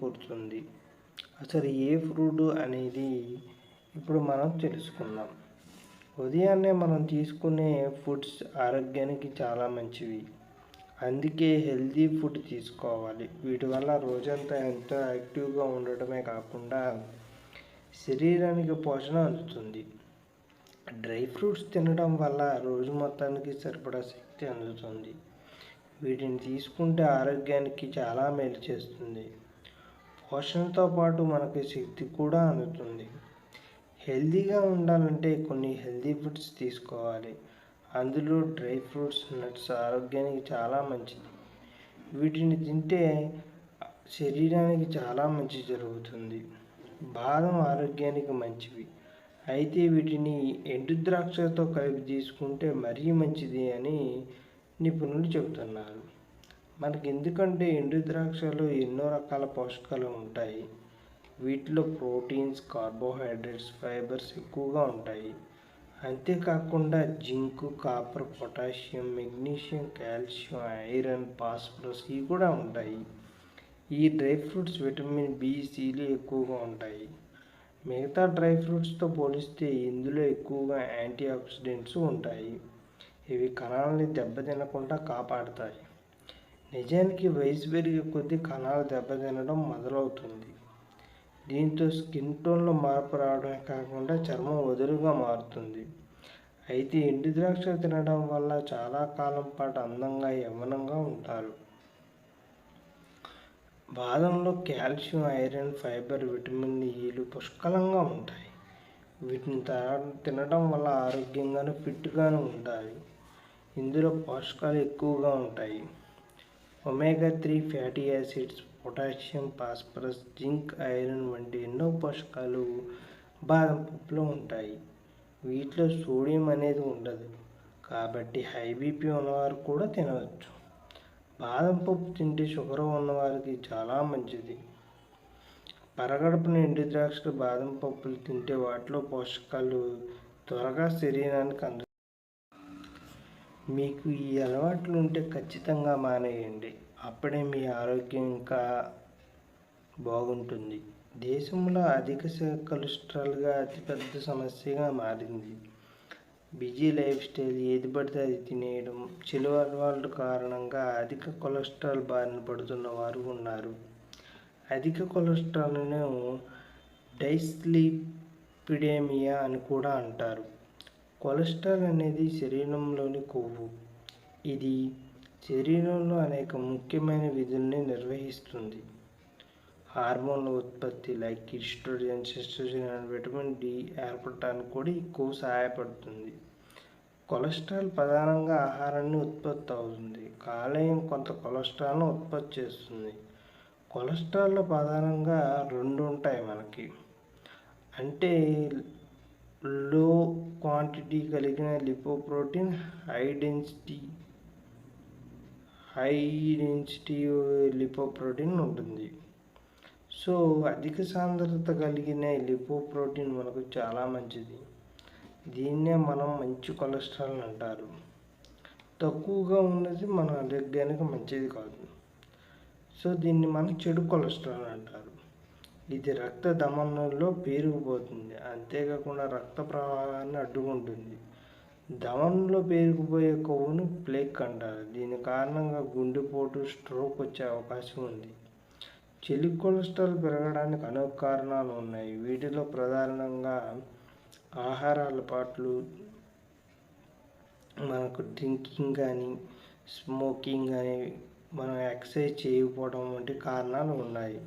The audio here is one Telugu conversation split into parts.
కూర్చుంది అసలు ఏ ఫ్రూట్ అనేది ఇప్పుడు మనం తెలుసుకుందాం. ఉదయాన్నే మనం తీసుకునే ఫుడ్స్ ఆరోగ్యానికి చాలా మంచివి. అందుకే హెల్తీ ఫుడ్ తీసుకోవాలి. వీటి వల్ల రోజంతా ఎంతో యాక్టివ్గా ఉండటమే కాకుండా శరీరానికి పోషణ అందుతుంది. డ్రై ఫ్రూట్స్ తినడం వల్ల రోజు మొత్తానికి సరిపడా శక్తి అందుతుంది. వీటిని తీసుకుంటే ఆరోగ్యానికి చాలా మేలు చేస్తుంది. పోషణతో పాటు మనకి శక్తి కూడా అందుతుంది. హెల్తీగా ఉండాలంటే కొన్ని హెల్తీ ఫుడ్స్ తీసుకోవాలి. అందులో డ్రై ఫ్రూట్స్ నట్స్ ఆరోగ్యానికి చాలా మంచిది. వీటిని తింటే శరీరానికి చాలా మంచి జరుగుతుంది. బాదం ఆరోగ్యానికి మంచివి. అయితే వీటిని ఎండు ద్రాక్షతో కలిపి తీసుకుంటే మరీ మంచిది అని నిపుణులు చెబుతున్నారు. మనకి ఎందుకంటే ఎండు ద్రాక్షలో ఎన్నో రకాల పోషకాలు ఉంటాయి. వీటిలో ప్రోటీన్స్ కార్బోహైడ్రేట్స్ ఫైబర్స్ ఎక్కువగా ఉంటాయి. అంతేకాకుండా zinc copper potassium magnesium calcium iron phosphorus ఇవి కూడా ఉంటాయి. ఈ డ్రై ఫ్రూట్స్ విటమిన్ బి సిలు ఎక్కువగా ఉంటాయి. మిగతా డ్రై ఫ్రూట్స్తో పోలిస్తే ఇందులో ఎక్కువగా యాంటీ ఆక్సిడెంట్స్ ఉంటాయి. ఇవి కణాలని దెబ్బతినకుండా కాపాడుతాయి. నిజానికి వయసు పెరిగే కొద్దీ కణాలు దెబ్బతినడం మొదలవుతుంది. దీంతో స్కిన్ టోన్లో మార్పు రావడమే కాకుండా చర్మం వదులుగా మారుతుంది. అయితే ఎండు ద్రాక్ష తినడం వల్ల చాలా కాలం పాటు అందంగా యవ్వనంగా ఉంటారు. బాదంలో కాల్షియం ఐరన్ ఫైబర్ విటమిన్ ఈలు పుష్కలంగా ఉంటాయి. వీటిని తినడం వల్ల ఆరోగ్యంగాను ఫిట్గాను ఉంటాయి. ఇందులో పోషకాలు ఎక్కువగా ఉంటాయి. Omega three fatty acids potassium phosphorus zinc iron వంటి ఎన్నో పోషకాలు బాదం పప్పులో ఉంటాయి. వీటిలో సోడియం అనేది ఉండదు. కాబట్టి హై బీపీ ఉన్నవారు కూడా తినవచ్చు. బాదం పప్పు తింటే షుగర్ ఉన్నవారికి చాలా మంచిది. పరగడుపున ఎండు ద్రాక్షలు బాదం పప్పులు తింటే వాటిలో పోషకాలు త్వరగా శరీరానికి అందు మీకు ఈ అలవాట్లు ఉంటే ఖచ్చితంగా మానేయండి. అప్పుడే మీ ఆరోగ్యం ఇంకా బాగుంటుంది. దేశంలో అధిక కొలెస్ట్రాల్గా అతిపెద్ద సమస్యగా మారింది. బిజీ లైఫ్ స్టైల్ ఏది పడితే అది తినేయడం చెలు అలవాట్ల కారణంగా అధిక కొలెస్ట్రాల్ బారిన పడుతున్న వారు ఉన్నారు. అధిక కొలెస్ట్రాల్ను డైస్లీపిడేమియా అని కూడా అంటారు. కొలెస్ట్రాల్ అనేది శరీరంలోని కొవ్వు. ఇది శరీరంలో అనేక ముఖ్యమైన విధుల్ని నిర్వహిస్తుంది. హార్మోన్ల ఉత్పత్తి లైక్ ఈస్ట్రోజన్ సిస్ట్రోజన్ అండ్ విటమిన్ డి ఏర్పడటానికి కూడా ఎక్కువ సహాయపడుతుంది. కొలెస్ట్రాల్ ప్రధానంగా ఆహారాన్ని ఉత్పత్తి అవుతుంది. కాలేయం కొంత కొలెస్ట్రాల్ను ఉత్పత్తి చేస్తుంది. కొలెస్ట్రాల్లో ప్రధానంగా రెండు ఉంటాయి మనకి. అంటే లో క్వాంటిటీ కలిగిన lipoprotein high density high density lipoprotein ఉంటుంది. సో అధిక సాంద్రత కలిగిన లిపోప్రోటీన్ మనకు చాలా మంచిది. దీన్నే మనం మంచి కొలెస్ట్రాల్ అంటారు. తక్కువగా ఉన్నది మన ఆరోగ్యానికి మంచిది కాదు. సో దీన్ని మనం చెడు కొలెస్ట్రాల్ అంటారు. ఇది రక్త ధమనుల్లో పేరుకుపోతుంది. అంతేకాకుండా రక్త ప్రవాహాన్ని అడ్డుకుంటుంది. దమనంలో పేరుకుపోయే కొవ్వును ప్లేక్ అంటారు. దీని కారణంగా గుండెపోటు స్ట్రోక్ వచ్చే అవకాశం ఉంది. చెలి కొలెస్ట్రాల్ పెరగడానికి అనేక కారణాలు ఉన్నాయి. వీటిలో ప్రధానంగా ఆహార అలవాట్లు మనకు డ్రింకింగ్ కానీ స్మోకింగ్ కానీ మనం ఎక్సర్సైజ్ చేయకపోవడం వంటి కారణాలు ఉన్నాయి.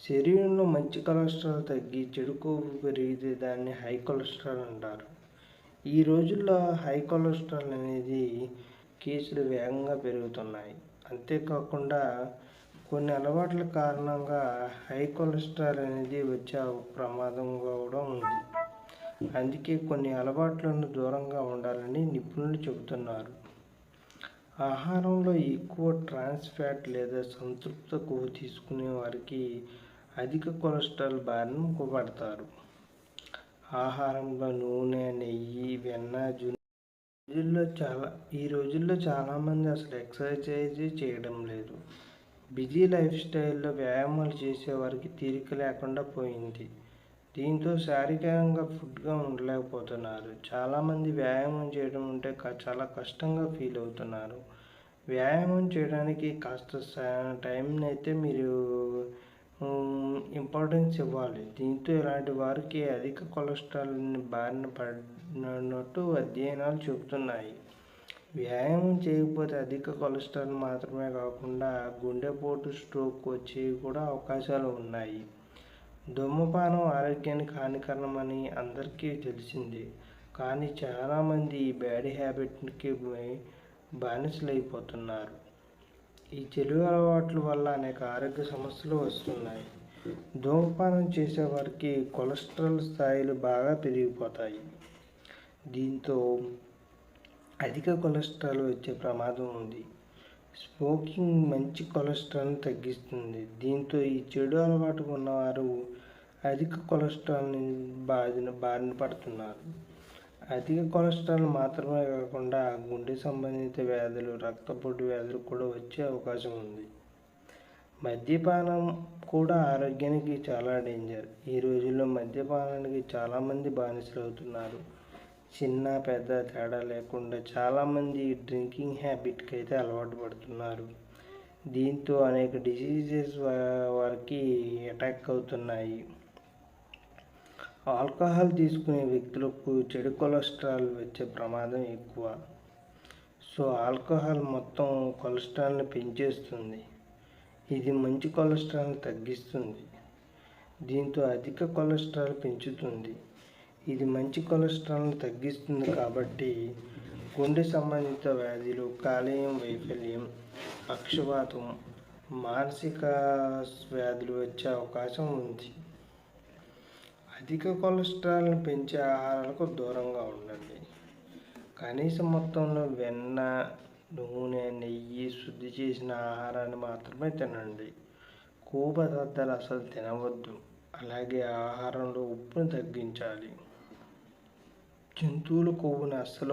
శరీరంలో మంచి కొలెస్ట్రాల్ తగ్గి చెడు కొవ్వు పెరిగితే దాన్ని హై కొలెస్ట్రాల్ అంటారు. ఈ రోజుల్లో హై కొలెస్ట్రాల్ అనేది కేసులు వేగంగా పెరుగుతున్నాయి. అంతేకాకుండా కొన్ని అలవాట్ల కారణంగా హై కొలెస్ట్రాల్ అనేది వచ్చే ప్రమాదం కూడా ఉంది. అందుకే కొన్ని అలవాట్లను దూరంగా ఉండాలని నిపుణులు చెబుతున్నారు. ఆహారంలో ఎక్కువ ట్రాన్స్ ఫ్యాట్ లేదా సంతృప్త కొవ్వు తీసుకునే వారికి అధిక కొలెస్ట్రాల్ బారిన పడతారు ఆహారంలో నూనె నెయ్యి వెన్న జున్ను. రోజుల్లో చాలా ఈ రోజుల్లో చాలామంది అసలు ఎక్సర్సైజ్ చేయడం లేదు. బిజీ లైఫ్ స్టైల్లో వ్యాయామాలు చేసేవారికి తీరిక లేకుండా పోయింది. దీంతో శారీరకంగా ఫుడ్గా ఉండలేకపోతున్నారు. చాలామంది వ్యాయామం చేయడం ఉంటే క- చాలా కష్టంగా ఫీల్ అవుతున్నారు. వ్యాయామం చేయడానికి కాస్త టైంని అయితే మీరు ఇంపార్టెన్స్ ఇవ్వాలి. దీంతో ఇలాంటి వారికి అధిక కొలెస్ట్రాల్ బారిన పడినట్టు అధ్యయనాలు చెబుతున్నాయి. వ్యాయామం చేయకపోతే అధిక కొలెస్ట్రాల్ మాత్రమే కాకుండా గుండెపోటు స్ట్రోక్ వచ్చేవి కూడా అవకాశాలు ఉన్నాయి. ధూమపానం ఆరోగ్యానికి హానికరమని అందరికీ తెలిసిందే. కానీ చాలామంది ఈ బ్యాడ్ హ్యాబిట్కి బానిసలైపోతున్నారు. ఈ చెడు అలవాట్ల వల్ల అనేక ఆరోగ్య సమస్యలు వస్తున్నాయి. ధూమపానం చేసేవారికి కొలెస్ట్రాల్ స్థాయిలు బాగా పెరిగిపోతాయి. దీంతో అధిక కొలెస్ట్రాల్ వచ్చే ప్రమాదం ఉంది. స్మోకింగ్ మంచి కొలెస్ట్రాల్ని తగ్గిస్తుంది. దీంతో ఈ చెడు అలవాటు ఉన్నవారు అధిక కొలెస్ట్రాల్ని బారిన బారిన పడుతున్నారు. అధిక కొలెస్ట్రాల్ మాత్రమే కాకుండా గుండె సంబంధిత వ్యాధులు రక్తపోటు వ్యాధులు కూడా వచ్చే అవకాశం ఉంది. మద్యపానం కూడా ఆరోగ్యానికి చాలా డేంజర్ ఈ రోజుల్లో మద్యపానానికి చాలామంది బానిసలు అవుతున్నారు. చిన్న పెద్ద తేడా లేకుండా చాలామంది డ్రింకింగ్ హ్యాబిట్కి అయితే అలవాటు పడుతున్నారు. దీంతో అనేక డిసీజెస్ వారికి అటాక్ అవుతున్నాయి. ఆల్కహాల్ తీసుకునే వ్యక్తులకు చెడు కొలెస్ట్రాల్ వచ్చే ప్రమాదం ఎక్కువ. సో ఆల్కహాల్ మొత్తం కొలెస్ట్రాల్ని పెంచేస్తుంది. ఇది మంచి కొలెస్ట్రాల్ని తగ్గిస్తుంది. దీంతో అధిక కొలెస్ట్రాల్ పెంచుతుంది. ఇది మంచి కొలెస్ట్రాల్ని తగ్గిస్తుంది కాబట్టి గుండె సంబంధిత వ్యాధులు కాలేయం వైఫల్యం పక్షవాతం మానసిక వ్యాధులు వచ్చే అవకాశం ఉంది. అధిక కొలెస్ట్రాల్ని పెంచే ఆహారాలకు దూరంగా ఉండండి. కనీస మొత్తంలో వెన్న నూనె నెయ్యి శుద్ధి చేసిన ఆహారాన్ని మాత్రమే తినండి. కొవ్వు పదార్థాలు అసలు తినవద్దు. అలాగే ఆహారంలో ఉప్పును తగ్గించాలి. జంతువుల కొవ్వును అస్సలు